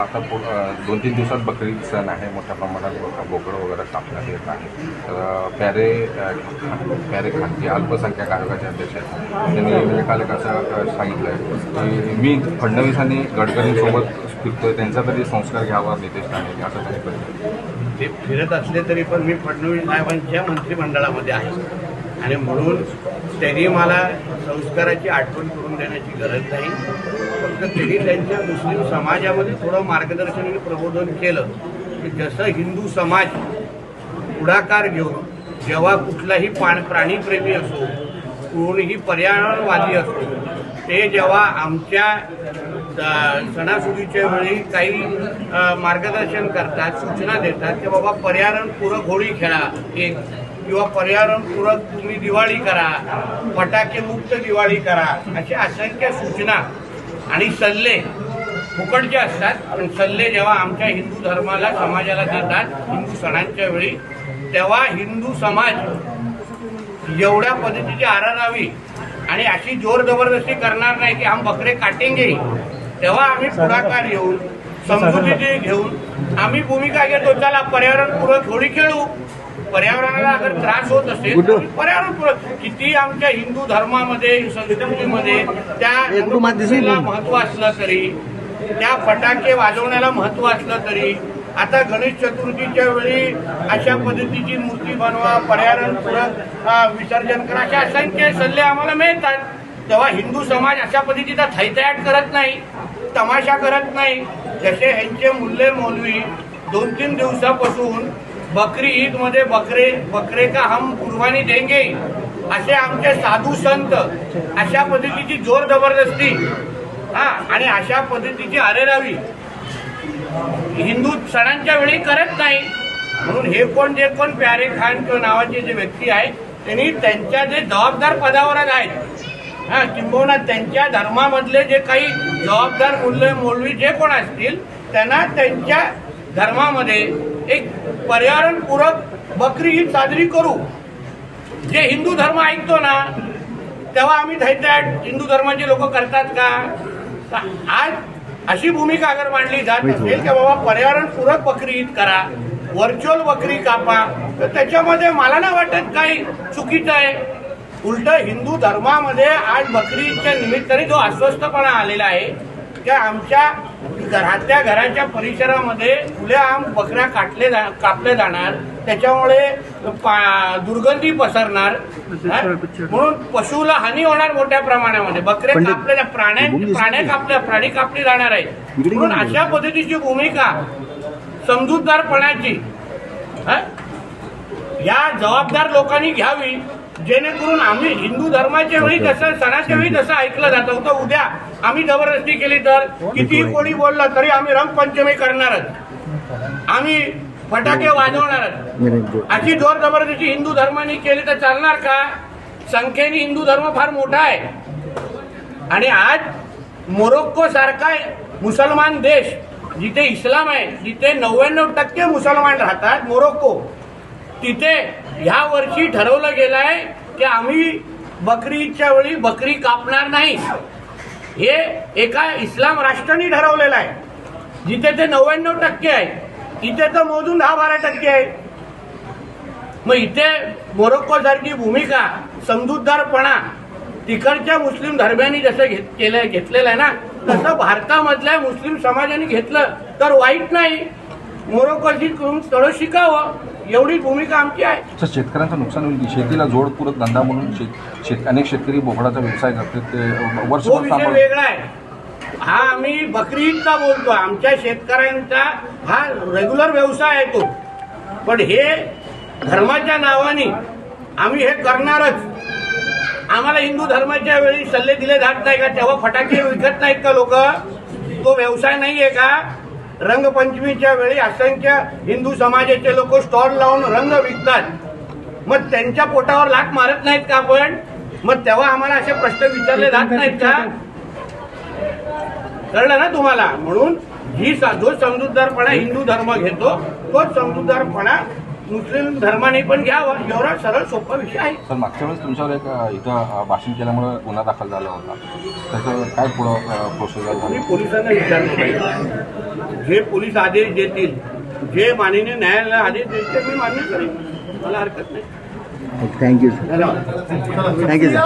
आता पु- दोन तीन दिवसात बकरी सण आहे. मोठ्या प्रमाणात बोकडं वगैरे कापण्यात येत आहे. तर पॅरे प्यारे अ, प्यारे खान जे अल्पसंख्याक आयोगाचे अध्यक्ष आहेत. त्यांनी म्हणजे काल एक असं सांगितलं आहे की मी फडणवीस आणि गडकरींसोबत फिरतोय. त्यांचा तरी संस्कार घ्यावा नितेश राणे असं त्यांनी ते फिरत असले तरी पण मी फडणवीस साहेबांच्या मंत्रिमंडळामध्ये आहे. आणि म्हणून त्यांनी मला संस्काराची आठवण करून देण्याची गरज नाही. फक्त त्यांनी त्यांच्या मुस्लिम समाजामध्ये थोडं मार्गदर्शन आणि प्रबोधन केलं की जसं हिंदू समाज पुढाकार घेऊन जेव्हा कुठलाही पाण प्राणीप्रेमी असो कोणीही पर्यावरणवादी असो ते जेव्हा आमच्या सणासुदीच्या वेळी काही मार्गदर्शन करतात सूचना देतात की बाबा पर्यावरणपूरक होळी खेळा. एक किंवा पर्यावरणपूरक तुम्ही दिवाळी करा फटाके मुक्त दिवाळी करा अशा असंख्य सूचना आणि सल्ले. फुकटचे असतात पण सल्ले जेव्हा आमच्या हिंदू धर्माला समाजाला देतात हिंदू सणांच्या वेळी तेव्हा हिंदू समाज एवढ्या पद्धतीची आराधावी आणि अशी जोर जबरदस्ती करणार नाही की हम बकरे काटेंगे तेव्हा आम्ही पुढाकार घेऊन समजुतीची घेऊन आम्ही भूमिका घेतो चला पर्यावरणपूरक होळी खेळू. पर्यावरणाला अगर त्रास होत असेल तर पर्यावरणपूरक. किती आमच्या हिंदू धर्मामध्ये संस्कृतीमध्ये त्या महत्त्व असलं तरी त्या फटाके वाजवण्याला महत्त्व असलं तरी आता गणेश चतुर्थीच्या वेळी अशा पद्धतीची मूर्ती बनवा पर्यावरणपूरक विसर्जन करा. अशा असंख्य सल्ले आम्हाला मिळतात. तेव्हा हिंदू समाज अशा पद्धतीचा थैतयाट करत नाही तमाशा करत नाही. जसे ह्यांचे मुल्ले मौलवी दोन तीन दिवसापासून बकरी ईदमध्ये बकरे बकरे का हम कुर्बानी देंगे असे आमचे साधू संत अशा पद्धतीची जोर जबरदस्ती हा आणि अशा पद्धतीची अरेरावी हिंदू सणांच्या वेळी करत नाही. म्हणून हे कोण जे कोण प्यारे खान किंवा नावाचे जे व्यक्ती आहेत त्यांनी त्यांच्या जे जबाबदार पदावरच आहेत. हा किंबहुना त्यांच्या धर्मामधले जे काही जबाबदार मूल्य मौलवी जे कोण असतील त्यांना त्यांच्या धर्मामध्ये एक पर्यावरणपूरक बकरी ईद साजरी करू. जे हिंदू धर्म ऐकतो ना तेव्हा आम्ही थैत्याट हिंदू धर्माचे लोक करतात का? आज अशी भूमिका अगर मांडली जात असेल की बाबा पर्यावरणपूरक बकरी ईद करा व्हर्च्युअल बकरी कापा तर त्याच्यामध्ये मला नाही वाटत काही चुकीचं आहे. उलट हिंदू धर्मामध्ये आज बकरी ईदच्या निमित्ताने जो अस्वस्थपणा आलेला आहे त्या आमच्या घरातल्या घराच्या परिसरामध्ये खुल्या आम बकऱ्या काटले जा कापले जाणार त्याच्यामुळे दुर्गंधी पसरणार? म्हणून पशुला हानी होणार मोठ्या प्रमाणामध्ये. बकरे कापले प्राण्या प्राण्या कापल्या प्राणी कापली जाणार आहे. म्हणून अशा पद्धतीची भूमिका समजूतदारपणाची? या जबाबदार लोकांनी घ्यावी. जेणेकरून आम्ही हिंदू धर्माच्या वेळी जसं सणाच्या वेळी जसं ऐकलं जातं होतं. उद्या आम्ही जबरदस्ती केली तर कितीही कोणी? बोललं तरी आम्ही रंगपंचमी करणारच. आम्ही फटाके वाजवणारच. अशी जोर जबरदस्ती हिंदू धर्माने केली तर चालणार का? संख्येने हिंदू धर्म फार मोठा आहे. आणि आज मोरोक्को सारखा मुसलमान देश जिथे इस्लाम आहे जिथे नव्याण्णव टक्के मुसलमान राहतात मोरोक्को तिथे ह्या वर्षी ठरवलं गेलं आहे की आम्ही बकरीच्या वेळी बकरी कापणार नाही. हे एका इस्लाम राष्ट्राने ठरवलेलं आहे. जिथे ते नव्याण्णव टक्के आहे इथे तर मोजून दहा बारा टक्के आहे. मग इथे मोरोक्को सारखी भूमिका समजूतदारपणा तिकडच्या मुस्लिम धर्म्यांनी जसं घेत केलं घेतलेलं आहे ना तसं भारतामधल्या मुस्लिम समाजाने घेतलं तर वाईट नाही. मोरोक्कोची करून थोडं शिकावं. एवढी भूमिका आमची आहे. तर शेतकऱ्यांचं नुकसान होईल की? शेतीला जोडपूरक धंदा म्हणून शेत शेत अनेक शेतकरी बोकडाचा व्यवसाय करतात ते तो वर्षभर विषय सांभाळ वेगळा आहे. हा आम्ही बकरी ईदचा बोलतो. आमच्या शेतकऱ्यांचा हा रेग्युलर व्यवसाय आहे तो. पण हे धर्माच्या नावाने आम्ही हे करणारच. आम्हाला हिंदू धर्माच्या वेळी सल्ले दिले जात नाही का? तेव्हा फटाके विकत नाहीत का लोक? तो व्यवसाय नाहीये का? रंगपंचमीच्या वेळी असंख्य हिंदू समाजाचे लोक स्टॉल लावून रंग विकतात. मग त्यांच्या पोटावर लाट मारत नाहीत का आपण? मग तेव्हा आम्हाला असे प्रश्न विचारले जात नाहीत का? कळलं ना तुम्हाला? म्हणून ही जो समजूतदारपणा हिंदू धर्म घेतो तोच समजूतदारपणा मुस्लिम धर्माने पण घ्यावा एवढा सरळ सोपा विषय आहे. सर मागच्या वेळेस तुमच्यावर एक इथं भाषण केल्यामुळे गुन्हा दाखल झाला होता. त्याचं काय पुढं प्रोसिजर मी पोलिसांना विचारलं पाहिजे. जे पोलीस आदेश देतील जे माननीय न्यायालय आदेश देईल ते मी मान्य करेन. मला हरकत नाही. थँक्यू सर धन्यवाद. Thank you sir